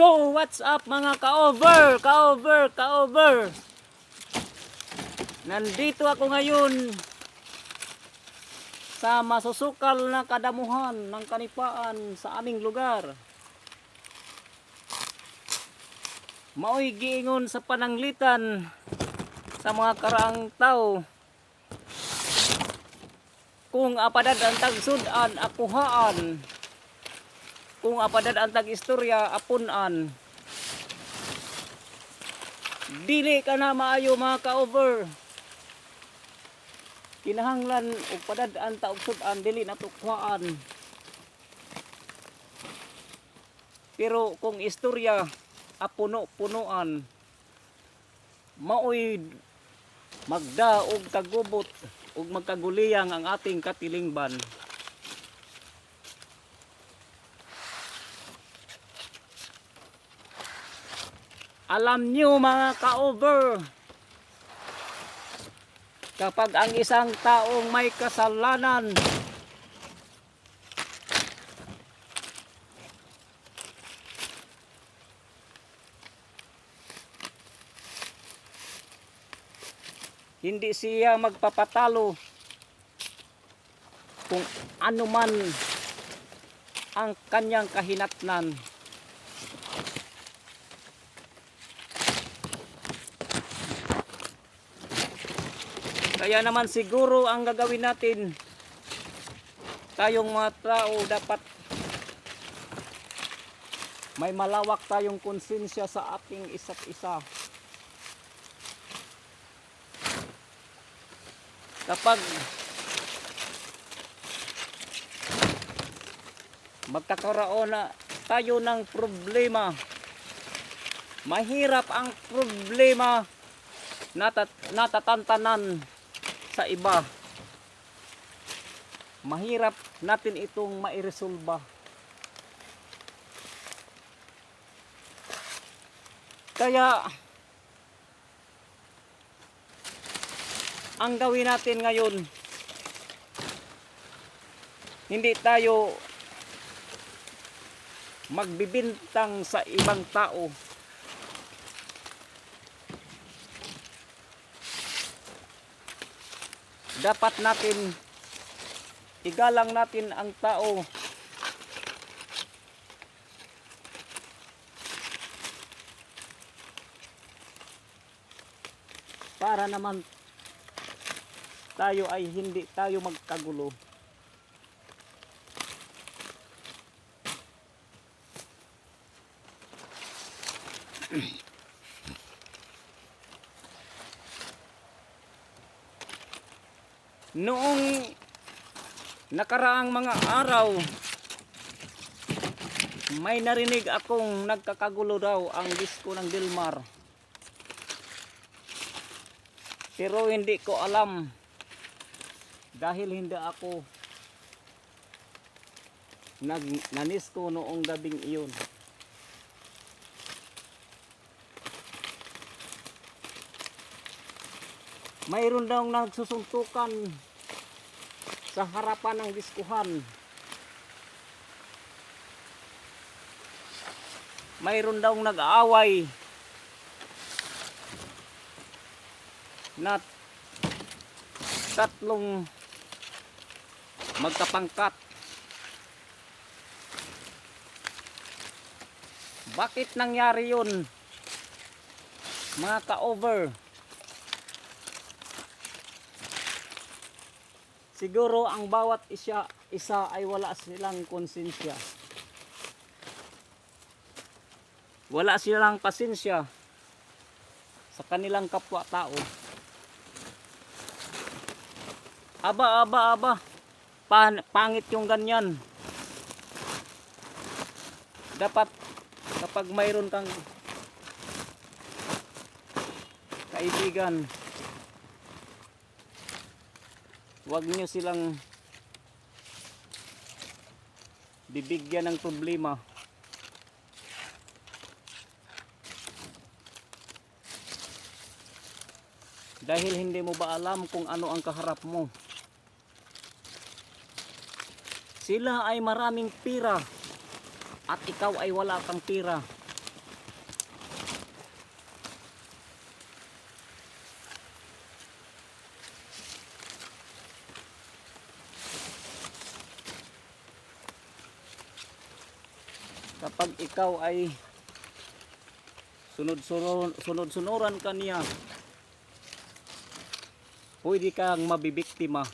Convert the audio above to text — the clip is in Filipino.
So, what's up mga ka-over? Ka-over, ka-over. Nandito ako ngayon sa masusukal na kadamuhan ng kanipaan sa aming lugar. Maoy giingon sa pananglitan sa mga karaang tao kung apadad ang tagsudan akuhaan kung apadad ang tag-istorya apunan. Dili ka na maayo mga ka-over. Kinahanglan og padad ang taog-sudan dili na tukwaan pero kung istorya apuno-punuan maoy magda og kagubot ug magkaguliyang ang ating katilingban Alam niyo mga ka-over, kapag ang isang taong may kasalanan, hindi siya magpapatalo kung ano man ang kanyang kahinatnan. Kaya naman siguro ang gagawin natin tayong mga tao dapat may malawak tayong konsensya sa ating isa't isa. Kapag magkakaroon na tayo ng problema, mahirap ang problema natat natatantanan sa iba. Mahirap natin itong mairesolba. Kaya ang gawin natin ngayon hindi tayo magbibintang sa ibang tao dapat natin igalang natin ang tao. Para naman tayo ay hindi tayo magkagulo noong nakaraang mga araw may narinig akong nagkakagulo daw ang disko ng Dilmar pero hindi ko alam dahil hindi ako nag nanisko noong gabing iyon mayroon daw nagsusuntukan sa harapan ng diskuhan. Mayroon daw nag-aaway na tatlong magkapangkat. Bakit nangyari yun? Mga ka-over. Siguro ang bawat isa, isa ay wala silang konsensya. Wala silang pasensya sa kanilang kapwa-tao. Aba, aba, aba. Pan, pangit yung ganyan. Dapat kapag mayroon kang kaibigan, Huwag nyo silang bibigyan ng problema. Dahil hindi mo ba alam kung ano ang kaharap mo. Sila ay maraming pira at ikaw ay wala kang pira. Pag ikaw ay sunod-sunuran ka niya pwede kang mabibiktima